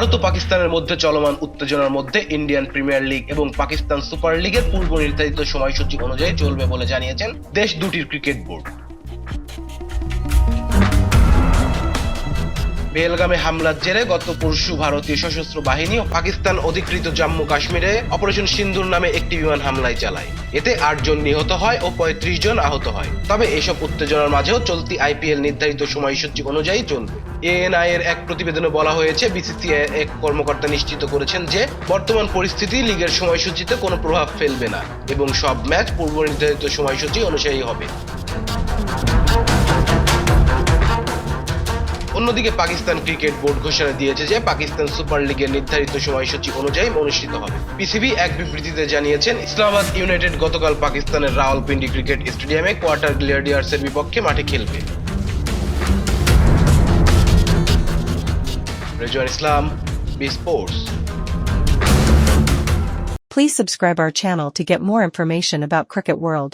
ভারত ও পাকিস্তানের মধ্যে চলমান উত্তেজনার মধ্যে ইন্ডিয়ান প্রিমিয়ার লিগ এবং পাকিস্তান সুপার লিগের পূর্ব নির্ধারিত সময়সূচি অনুযায়ী চলবে বলে জানিয়েছেন দেশ দুটির ক্রিকেট বোর্ড। বেলগামে হামলার জেরে গত পরশু ভারতীয় সশস্ত্র বাহিনী ও পাকিস্তান অধিকৃত জম্মু কাশ্মীরে অপারেশন সিন্ধুর নামে একটি বিমান হামলায় চালায়। এতে আটজন নিহত হয় ও পঁয়ত্রিশ জন আহত হয়। তবে এসব উত্তেজনার মাঝেও চলতি আইপিএল নির্ধারিত সময়সূচি অনুযায়ী চলবে। এএনআই এর এক প্রতিবেদনে বলা হয়েছে, বিসিসিআই এক কর্মকর্তা নিশ্চিত করেছেন যে, বর্তমান পরিস্থিতি লিগের সময়সূচিতে কোনো প্রভাব ফেলবে না এবং সব ম্যাচ পূর্ব নির্ধারিত সময়সূচি অনুযায়ী হবে। অন্যদিকে পাকিস্তান ক্রিকেট বোর্ড ঘোষণা দিয়েছে যে পাকিস্তান সুপার লিগের নির্ধারিত সময়সূচি অনুযায়ী অনুষ্ঠিত হবে। পিসিবি এক বিবৃতিতে জানিয়েছেন, ইসলামাবাদ ইউনাইটেড গতকাল পাকিস্তানের রাওয়ালপিন্ডি ক্রিকেট স্টেডিয়ামে কোয়ার্টার গ্লেডিয়ার্সের বিপক্ষে মাঠে খেলবে। Rezwan Islam, B sports. Please subscribe our channel to get more information about Cricket World.